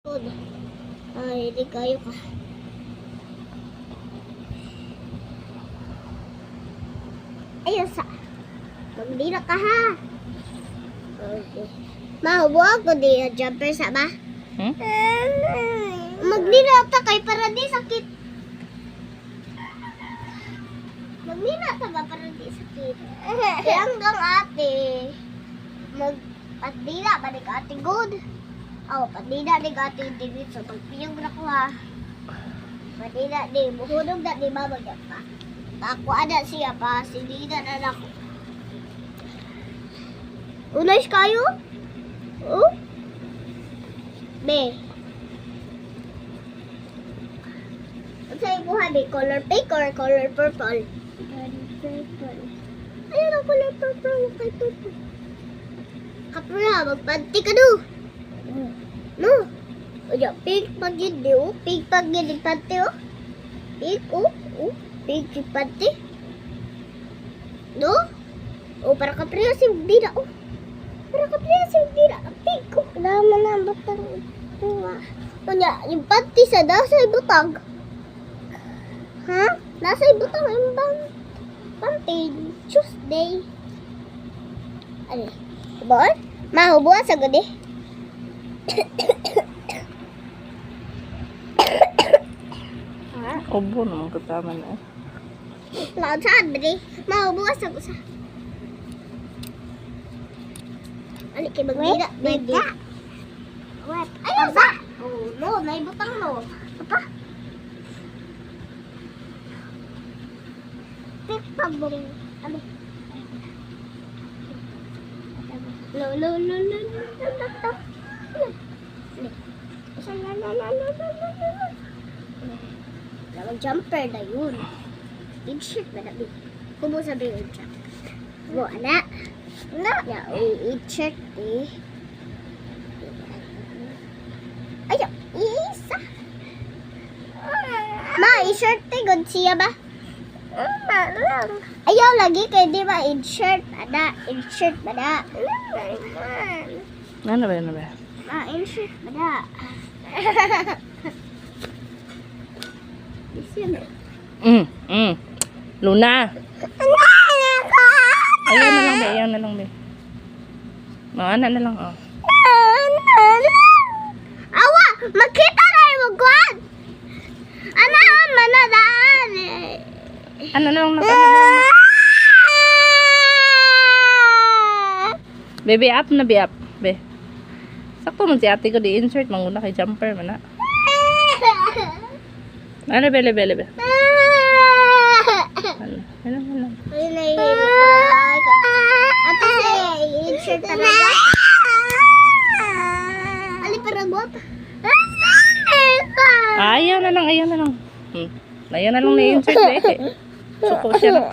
Good. Ay, di kayo ka. Ayun sa. Magdira ka ha. Okay. Mahubo ako di jumper sa ba? Hmm? Magdira ta kay para di sakit. Magdira ta ba para di sakit? Kaya hanggang ate. Mag patdira ba di ka ate good? Oh, pati na ni gato yung tingin sa pagpiyong nakuha. Pati na ni, buhunong na ni mama niya pa. Nakuha na siya pa, sinina na ako. Unay kayo? Oh? Be. Ang sa'yo buha ni, color pink or color purple? Color purple. Ayun ang color purple, yung kay purple. Kapra, magpanti ka doon. No. Oya, pig pag yun di o. Oh. Pig pag pati o. Pig o. O. Pig pati. No? O para ka priyo si Bira o. Para ka priyo si Bira. Pig ko. Lama na ang batang tuwa. Ah. Yung pati sa nasa butag. Ha? Nasa butag yung bang panty Tuesday. Ano? Bon? Mahubuan sa gudi. Obo naman katama na. Mautan, bali. Maubukas ako sa... Ano kay magdira, baby? Wet. Ayaw sa! Oh, no, naibutang no. Apa? Pipabong. Ano? No, no, no, no, no, no, no. Dalawang jumper na yun. Big shit ba na big? Kumo sa big jump. Mo, ana. Ana. Ya, i-check eh. Ayo, isa. Ma, i-shirt eh. Good siya ba? Ma, lang. Ayaw lagi kay di ba i-shirt. Ana, i-shirt ba na? Ano ba, ano ba? Ah, i-shirt ba na? Mm, mm. Luna! Ayaw na lang, be. Ayaw na lang, be. No, ano na lang, oh. Awa! Makita na yung magkuhan! Ano ang manadaan eh? Ano na lang, ano na lang. Baby, up na, be, up. Be. Sakto man si ate ko di insert manguna kay jumper man na. Ano, bele, bele, be. Ano, ano, ano. Ay, nahihilo na. Ate, say, in-shirt talaga. Ali, para bot. Ayaw na lang, ayaw na lang. Hmm. Ayaw na lang na insert, be. Suko siya na.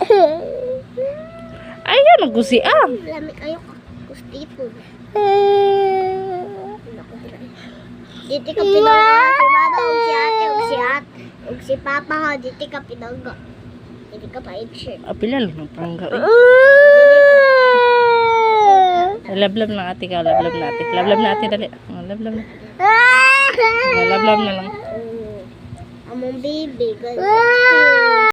Ayaw na gusi, ah. Lami kayo ka. Gustito. Diti ka pinangga. Si mama, og si ate, og si ate. Og si papa ha, diti ka pinangga. Diti ka pa in-shirt. Apila lang ng pangga, eh. Lablab ng ate ka, lablab na ate. Lablab na ate, dali. Oh, lablab na. Oh, lablab na lang. Among baby, ganun.